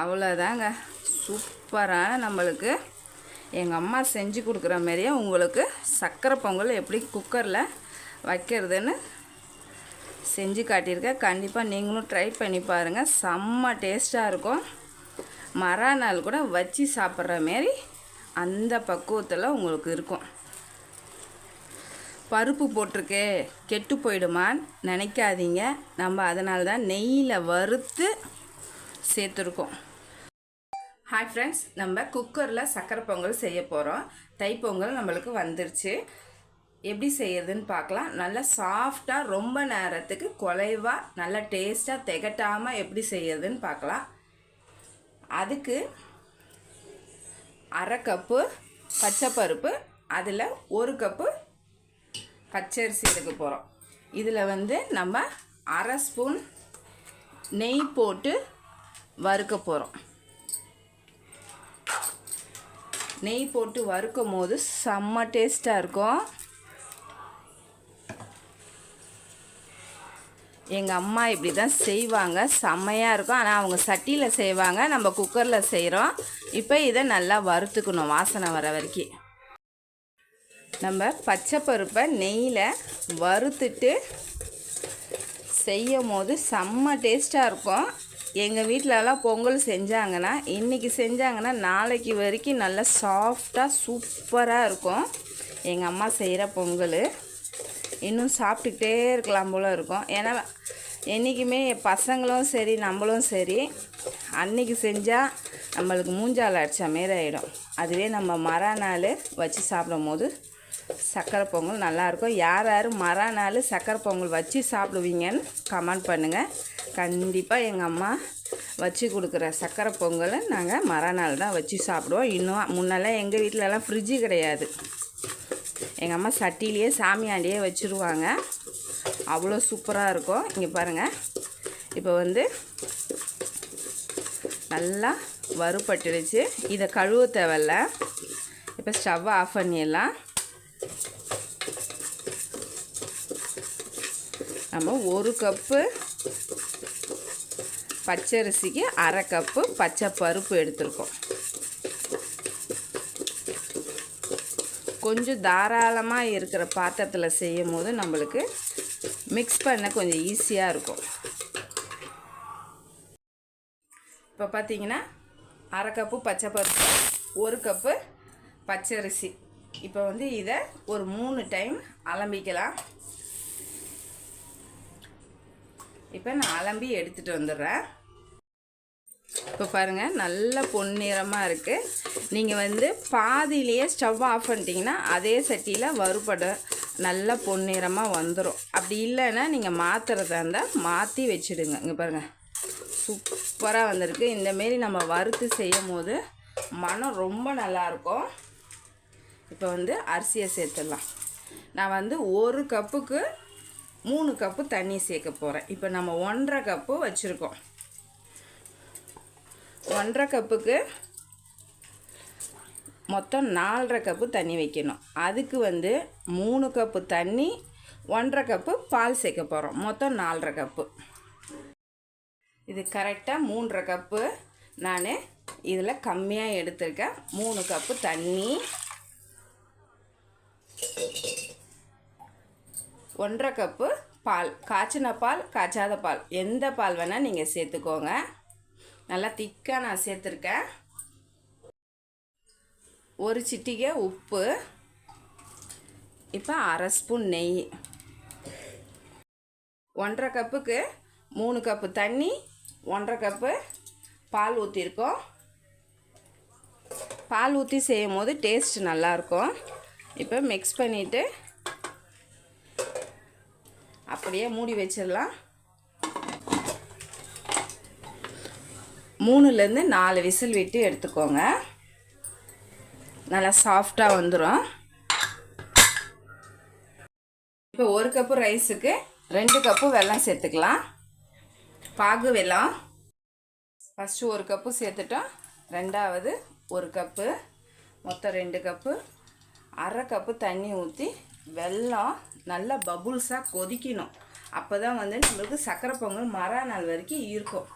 அவ்வளோதாங்க. சூப்பராக நம்மளுக்கு. எங்கள் அம்மா செஞ்சு கொடுக்குற மாதிரியே உங்களுக்கு சக்கரை பொங்கல் எப்படி குக்கரில் வைக்கிறதுன்னு செஞ்சு காட்டியிருக்கேன். கண்டிப்பாக நீங்களும் ட்ரை பண்ணி பாருங்கள் செம்ம டேஸ்ட்டாக இருக்கும். மறுநாள் கூட வச்சு சாப்பிட்ற மாரி அந்த பக்குவத்தில் உங்களுக்கு இருக்கும். பருப்பு போட்டிருக்கே கெட்டு போயிடுமான்னு நினைக்காதீங்க. நம்ம அதனால தான் நெய்யில் வறுத்து சேர்த்துருக்கோம். ஹாய் ஃப்ரெண்ட்ஸ் நம்ம குக்கரில் சக்கரை பொங்கல் செய்ய போகிறோம் தைப்பொங்கல் நம்மளுக்கு வந்துருச்சு. எப்படி செய்யறதுன்னு பார்க்கலாம். நல்லா சாஃப்டாக ரொம்ப நேரத்துக்கு குலைவாக நல்லா டேஸ்ட்டாக திகட்டாமல் எப்படி செய்யறதுன்னு பார்க்கலாம். அதுக்கு அரை கப்பு பச்சைப்பருப்பு அதில் ஒரு கப்பு பச்சரிசி எடுக்க போகிறோம் இதில் வந்து நம்ம அரை ஸ்பூன் நெய் போட்டு வறுக்க போகிறோம் நெய் போட்டு வறுக்கும் போது செம்ம டேஸ்ட்டாக இருக்கும். எங்கள் அம்மா இப்படி தான் செய்வாங்க. செம்மையாக இருக்கும். ஆனால் அவங்க சட்டியில் செய்வாங்க. நம்ம குக்கரில் செய்கிறோம் இப்போ இதை நல்லா வறுத்துக்கணும் வாசனை வர வரைக்கும். நம்ம பச்சை பருப்பை நெய்யில் வறுத்துட்டு செய்யும் போது செம்ம டேஸ்ட்டாக இருக்கும். எங்கள் வீட்டிலலாம் பொங்கல் செஞ்சாங்கன்னா இன்றைக்கி செஞ்சாங்கன்னா நாளைக்கு வரைக்கும் நல்லா சாஃப்டாக சூப்பராக இருக்கும். எங்கள் அம்மா செய்கிற பொங்கல். இன்னும் சாப்பிட்டுக்கிட்டே இருக்கலாம் போல் இருக்கும். ஏன்னா என்றைக்குமே பசங்களும் சரி நம்மளும் சரி அன்னைக்கு செஞ்சால் நம்மளுக்கு மூஞ்சால் அடித்த மாரி ஆகிடும் அதுவே நம்ம மறுநாள் வச்சு சாப்பிடும் போது சக்கரை பொங்கல் நல்லாயிருக்கும் யார் யார் மறுநாள் சக்கரை பொங்கல் வச்சு சாப்பிடுவீங்கன்னு கமெண்ட் பண்ணுங்கள் கண்டிப்பாக எங்கள் அம்மா வச்சு கொடுக்குற சர்க்கரை பொங்கலை நாங்கள் மறுநாள் தான் வச்சு சாப்பிடுவோம். இன்னும் முன்னெல்லாம் எங்கள் வீட்டிலலாம் ஃப்ரிட்ஜு கிடையாது. எங்கள் அம்மா சட்டிலேயே சாமியாண்டியே வச்சுருவாங்க. அவ்வளோ சூப்பராக இருக்கும். இங்கே பாருங்கள் இப்போ வந்து நல்லா வறுபட்டுடுச்சு. இதை கழுவ தேவையில்ல. இப்போ ஸ்டவ்வை ஆஃப் பண்ணிடலாம். நம்ம ஒரு கப்பு பச்சரிசிக்கு அரை கப்பு பச்சை பருப்பு எடுத்திருக்கோம். கொஞ்சம் தாராளமாக இருக்கிற பாத்திரத்தில் செய்யும் போது நம்மளுக்கு மிக்ஸ் பண்ண கொஞ்சம் ஈஸியாக இருக்கும். இப்போ பார்த்தீங்கன்னா அரை கப்பு பச்சை பருப்பு ஒரு கப்பு பச்சரிசி. இப்போ வந்து இதை ஒரு மூணு டைம் அலம்பிக்கலாம். இப்போ நான் அலம்பி எடுத்துகிட்டு வந்துடுறேன். இப்போ பாருங்கள் நல்ல பொன்னிறமாக இருக்குது நீங்கள் வந்து பாதியிலேயே ஸ்டவ் ஆஃப் பண்ணிட்டீங்கன்னா அதே சட்டியில் வறுபடும் நல்ல பொன்னிறமாக வந்துடும் அப்படி இல்லைன்னா நீங்கள் மாற்றுறதா இருந்தால் மாற்றி வச்சுடுங்க. இங்கே பாருங்கள் சூப்பராக வந்திருக்கு. இந்தமாரி நம்ம வறுத்து செய்யும் போது மனம் ரொம்ப நல்லாயிருக்கும் இப்போ வந்து அரிசியை சேர்த்துடலாம். நான் வந்து ஒரு கப்புக்கு மூணு கப்பு தண்ணி சேர்க்க போகிறேன் இப்போ நம்ம ஒன்றரை கப்பு வச்சுருக்கோம். ஒன்றரை கப்புக்கு மொத்தம் நாலரை கப்பு தண்ணி வைக்கணும். அதுக்கு வந்து மூணு கப்பு தண்ணி ஒன்றரை கப்பு பால் சேர்க்க போகிறோம் மொத்தம் நாலரை கப்பு. இது கரெக்டாக மூன்றரை கப்பு நான் இதில் கம்மியாக எடுத்திருக்கேன். மூணு கப்பு தண்ணி. ஒன்றரை கப்பு பால். காய்ச்சின பால் காய்ச்சாத பால். எந்த பால் வேணால் நீங்கள் சேர்த்துக்கோங்க. நல்லா திக்காக நான் சேர்த்துருக்கேன். ஒரு சிட்டிகை உப்பு. இப்போ அரை ஸ்பூன் நெய். ஒன்றரை கப்புக்கு மூணு கப்பு தண்ணி ஒன்றரை கப்பு பால் ஊற்றிருக்கோம் பால் ஊற்றி செய்யும் போது டேஸ்ட் நல்லாயிருக்கும். இப்போ மிக்ஸ் பண்ணிவிட்டு அப்படியே மூடி வச்சிடலாம். மூணுலேருந்து நாலு விசில் விட்டு எடுத்துக்கோங்க. நல்லா சாஃப்டாக வந்துடும் இப்போ ஒரு கப்பு ரைஸுக்கு ரெண்டு கப்பு வெல்லம் சேர்த்துக்கலாம். பாகு வெல்லம். ஃபஸ்ட்டு ஒரு கப்பு சேர்த்துட்டோம். ரெண்டாவது ஒரு கப்பு. மொத்தம் ரெண்டு கப்பு. அரை கப்பு தண்ணி ஊற்றி வெல்லம் நல்லா பபுள்ஸாக கொதிக்கணும். அப்போ தான் வந்து நம்மளுக்கு சக்கரை பொங்கல் மறுநாள் வரைக்கும் இருக்கும்.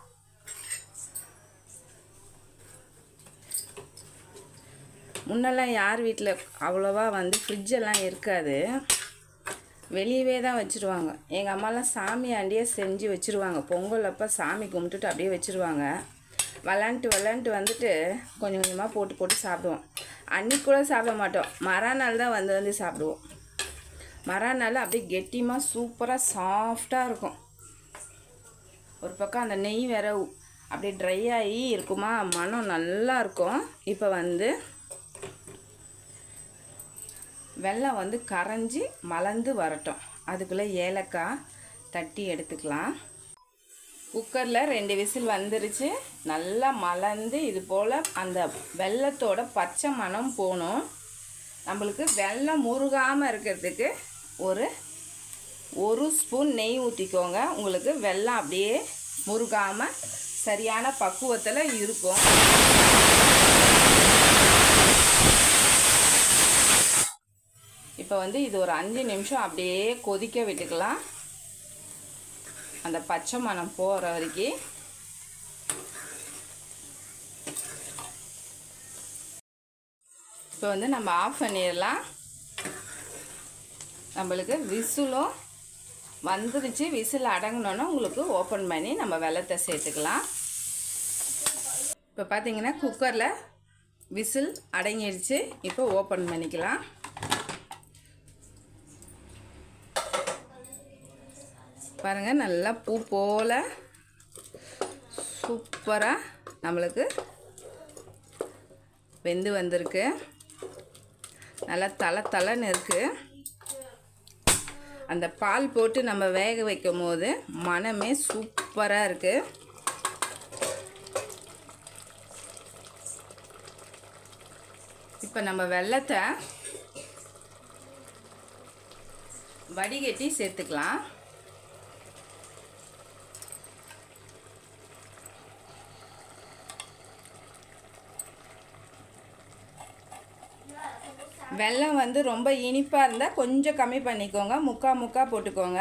முன்னெல்லாம் யார் வீட்டில் அவ்வளோவா வந்து ஃப்ரிட்ஜெல்லாம் இருக்காது. வெளியவே தான் வச்சுருவாங்க. எங்கள் அம்மாலாம் சாமியாண்டியே செஞ்சு வச்சுருவாங்க. பொங்கல் அப்போ சாமி கும்பிட்டுட்டு அப்படியே வச்சுருவாங்க. விளாண்ட்டு விளாண்ட்டு வந்துட்டு கொஞ்சம் கொஞ்சமாக போட்டு போட்டு சாப்பிடுவோம். அன்னைக்கு கூட சாப்பிட மாட்டோம். மறுநாள் தான் வந்து வந்து சாப்பிடுவோம். மறுநாள் அப்படியே கெட்டியமாக சூப்பராக சாஃப்டாக இருக்கும். ஒரு பக்கம் அந்த நெய் வேற அப்படியே ட்ரை ஆகி இருக்குமா? மனம் நல்லா இருக்கும். இப்போ வந்து வெள்ளம் வந்து கரைஞ்சி மலர்ந்து வரட்டும். அதுக்குள்ளே ஏலக்காய் தட்டி எடுத்துக்கலாம். குக்கரில் ரெண்டு விசில் வந்துருச்சு. நல்லா மலர்ந்து இது போல் அந்த வெல்லத்தோட பச்சை மணம் போகணும் நம்மளுக்கு வெள்ளம் முருகாமல் இருக்கிறதுக்கு ஒரு ஒரு ஸ்பூன் நெய் ஊற்றிக்கோங்க உங்களுக்கு வெள்ளம் அப்படியே முருகாமல் சரியான பக்குவத்தில் இருக்கும். இப்போ வந்து இது ஒரு அஞ்சு நிமிஷம் அப்படியே கொதிக்க விட்டுக்கலாம். அந்த பச்சை மனம் போகிற வரைக்கும் இப்போ வந்து நம்ம ஆஃப் பண்ணிடலாம். நம்மளுக்கு விசிலும் வந்துருச்சு. விசில் அடங்கினோன்னா உங்களுக்கு ஓப்பன் பண்ணி நம்ம வெள்ளத்தை சேர்த்துக்கலாம். இப்போ பார்த்தீங்கன்னா குக்கரில் விசில் அடங்கிடுச்சு இப்போ ஓப்பன் பண்ணிக்கலாம். பாருங்கள் நல்லா பூ போல் சூப்பராக நம்மளுக்கு வெந்து வந்திருக்கு. நல்லா தலை தலைன்னு இருக்குது அந்த பால் போட்டு நம்ம வேக வைக்கும் போது மனமே சூப்பராக இருக்குது இப்போ நம்ம வெள்ளத்தை வடிகட்டி சேர்த்துக்கலாம். வெல்லம் வந்து ரொம்ப இனிப்பாக இருந்தால் கொஞ்சம் கம்மி பண்ணிக்கோங்க. முக்கா முக்கா போட்டுக்கோங்க.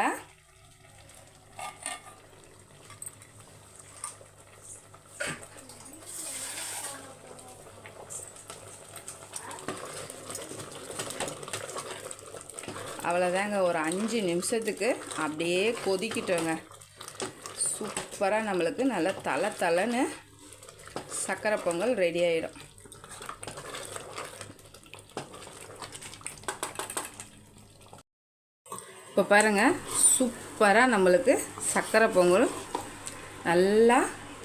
அவ்வளோதாங்க ஒரு அஞ்சு நிமிஷத்துக்கு அப்படியே கொதிக்கிட்டோங்க. சூப்பராக நம்மளுக்கு நல்லா தலை தலைன்னு சக்கரை பொங்கல் ரெடி ஆகிடும் இப்போ பாருங்கள் சூப்பராக நம்மளுக்கு சக்கரை பொங்கல் நல்லா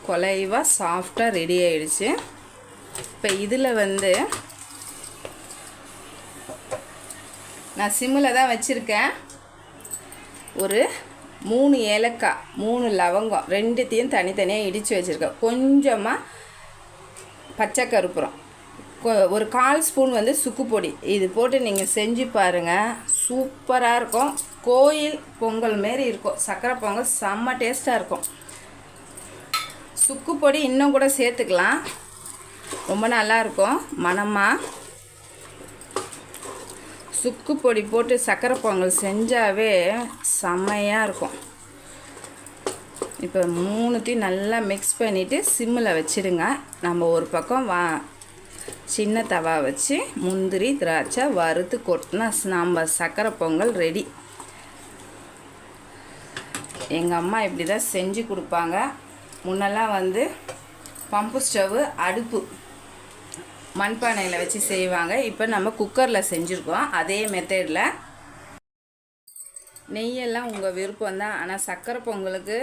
கொலைவாக சாஃப்டாக ரெடி ஆயிடுச்சு. இப்போ இதில் வந்து நான் சிம்மில் தான் வச்சுருக்கேன். ஒரு மூணு ஏலக்காய் மூணு லவங்கம் ரெண்டுத்தையும் தனித்தனியாக இடித்து வச்சுருக்கேன். கொஞ்சமாக பச்சை கருப்புறம் ஒரு கால் ஸ்பூன் வந்து சுக்கு பொடி. இது போட்டு நீங்கள் செஞ்சு பாருங்கள் சூப்பராக இருக்கும். கோயில் பொங்கல் மாரி இருக்கும். சக்கரை பொங்கல் செம்ம டேஸ்ட்டாக இருக்கும். சுக்கு பொடி இன்னும் கூட சேர்த்துக்கலாம். ரொம்ப நல்லாயிருக்கும் மனமாக மணமாக சுக்கு பொடி போட்டு சக்கரை பொங்கல் செஞ்சாவே செம்மையாக இருக்கும். இப்போ மூணுத்தையும் நல்லா மிக்ஸ் பண்ணிவிட்டு சிம்மில் வச்சிடுங்க. நம்ம ஒரு பக்கம் வா சின்ன தவா வச்சு முந்திரி திராட்சை வறுத்து கொட்டினா நம்ம சக்கரை பொங்கல் ரெடி எங்கள் அம்மா இப்படி தான் செஞ்சு கொடுப்பாங்க. முன்னெல்லாம் வந்து பம்பு ஸ்டவ்வு அடுப்பு மண்பானையில் வச்சு செய்வாங்க. இப்போ நம்ம குக்கரில் செஞ்சுருக்கோம். அதே மெத்தடில் நெய்யெல்லாம் உங்கள் விருப்பம் தான் ஆனால் சக்கரை பொங்கலுக்கு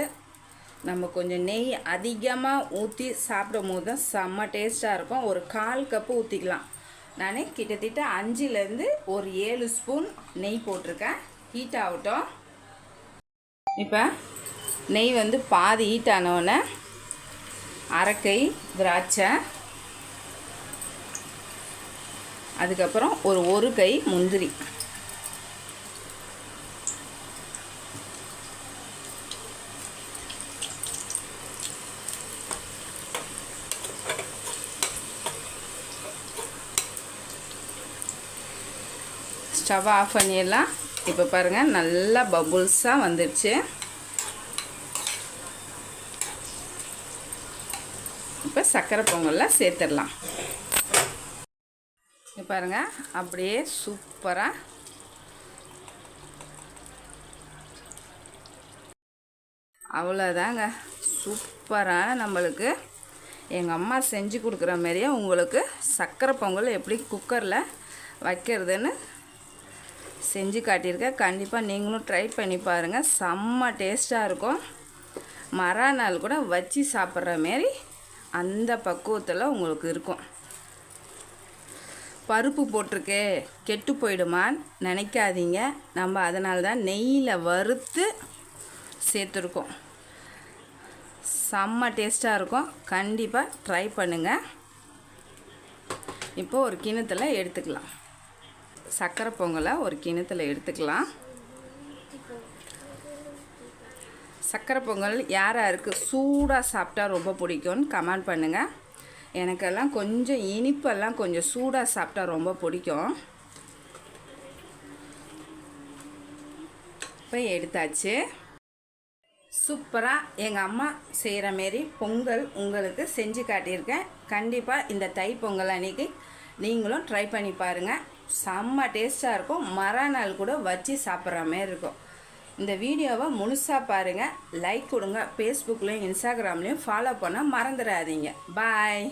நம்ம கொஞ்சம் நெய் அதிகமாக ஊற்றி சாப்பிடும் போது தான் செம்ம டேஸ்ட்டாக இருக்கும். ஒரு கால் கப்பு ஊற்றிக்கலாம் நான் கிட்டத்தட்ட அஞ்சுலேருந்து ஒரு ஏழு ஸ்பூன் நெய் போட்டிருக்கேன். ஹீட் ஆகட்டும். இப்போ நெய் வந்து பாதி ஹீட் ஆனவுடனே அரைக்கை திராட்சை அதுக்கப்புறம் ஒரு ஒரு கை முந்திரி. ஸ்டவ் ஆஃப் பண்ணிடலாம். இப்போ பாருங்கள் நல்லா பபுள்ஸாக வந்துடுச்சு இப்போ சக்கரை பொங்கலில் சேர்த்துடலாம். இப்போ பாருங்கள் அப்படியே சூப்பராக அவ்வளோதாங்க சூப்பரான நம்மளுக்கு எங்கள் அம்மா செஞ்சு கொடுக்குற மாதிரியே உங்களுக்கு சக்கரை பொங்கல் எப்படி குக்கரில் வைக்கிறதுன்னு செஞ்சு காட்டியிருக்கேன். கண்டிப்பாக நீங்களும் ட்ரை பண்ணி பாருங்கள் செம்ம டேஸ்ட்டாக இருக்கும். மறாநாள் கூட வச்சு சாப்பிட்ற மாரி அந்த பக்குவத்தில் உங்களுக்கு இருக்கும். பருப்பு போட்டிருக்கே கெட்டு போயிடுமான்னு நினைக்காதீங்க. நம்ம அதனால தான் நெய்யில் வறுத்து சேர்த்துருக்கோம். செம்ம டேஸ்ட்டாக இருக்கும். கண்டிப்பாக ட்ரை பண்ணுங்கள் இப்போ ஒரு கிணத்துல எடுத்துக்கலாம். சக்கரை பொங்கலை ஒரு கிணத்தில் எடுத்துக்கலாம். சக்கரை பொங்கல் யார் யாருக்கு சூடாக சாப்பிட்டா ரொம்ப பிடிக்கும்னு கமெண்ட் பண்ணுங்கள் எனக்கெல்லாம் கொஞ்சம் இனிப்பெல்லாம் கொஞ்சம் சூடாக சாப்பிட்டா ரொம்ப பிடிக்கும். இப்போ எடுத்தாச்சு. சூப்பராக எங்கள் அம்மா செய்கிற மாரி பொங்கல் உங்களுக்கு செஞ்சு காட்டியிருக்கேன். கண்டிப்பாக இந்த தை பொங்கல் அன்னைக்கு நீங்களும் ட்ரை பண்ணி பாருங்கள் செம்ம டேஸ்ட்டாக இருக்கும். மறுநாள் கூட வச்சு சாப்பிட்ற மாரி இருக்கும். இந்த வீடியோவை முழுசாக பாருங்கள் லைக் கொடுங்க. ஃபேஸ்புக்லேயும் இன்ஸ்டாகிராம்லேயும் ஃபாலோ பண்ண மறந்துடாதீங்க. பாய்